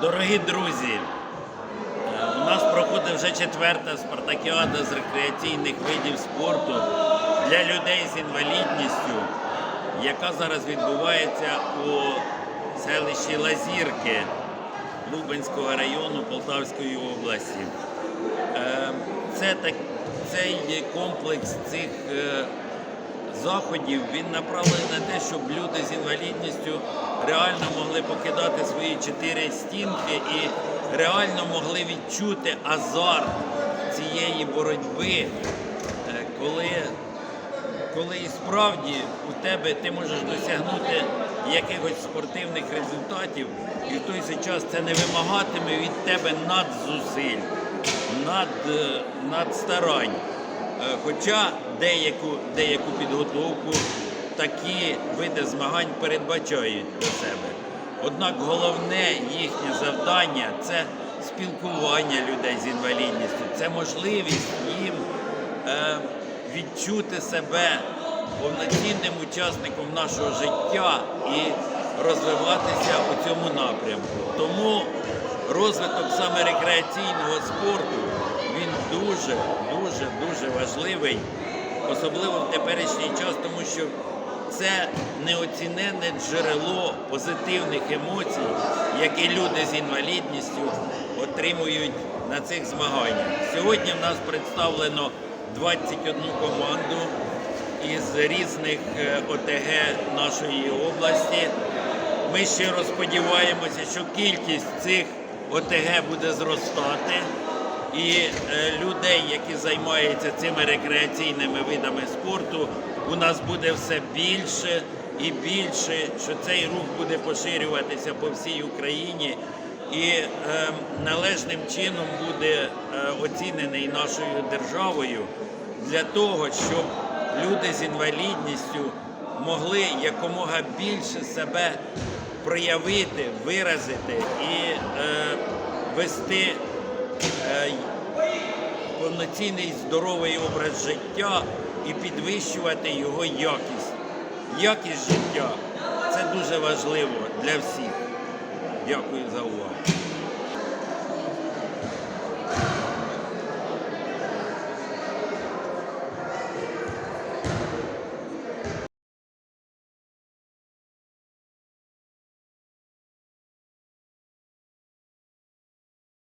Дорогі друзі, е, у нас проходить вже четверта спартакіада з рекреаційних видів спорту для людей з інвалідністю, яка зараз відбувається у селищі Лазірки Лубенського району Полтавської області. Е, Це так, цей комплекс цих е, заходів він направлений на те, щоб люди з інвалідністю реально могли покидати свої чотири стінки і реально могли відчути азарт цієї боротьби, е, коли, коли і справді у тебе ти можеш досягнути якихось спортивних результатів, і в той же час це не вимагатиме від тебе надзусиль, над, е, надстарань. Е, Хоча деяку, деяку підготовку такі види змагань передбачають до себе. Однак головне їхнє завдання це спілкування людей з інвалідністю, це можливість їм е, відчути себе повноцінним учасником нашого життя і розвиватися у цьому напрямку. Тому розвиток саме рекреаційного спорту він дуже, дуже, дуже важливий, особливо в теперішній час, тому що це неоціненне джерело позитивних емоцій, які люди з інвалідністю отримують на цих змаганнях. Сьогодні в нас представлено 21 команду із різних е, ОТГ нашої області. Ми щиро сподіваємося, що кількість цих ОТГ буде зростати, і е, людей, які займаються цими рекреаційними видами спорту, у нас буде все більше і більше, що цей рух буде поширюватися по всій Україні. І е, належним чином буде е, оцінений нашою державою для того, щоб люди з інвалідністю могли якомога більше себе проявити, виразити і е, вести повноцінний здоровий образ життя і підвищувати його якість. Якість життя це дуже важливо для всіх. Дякую за увагу.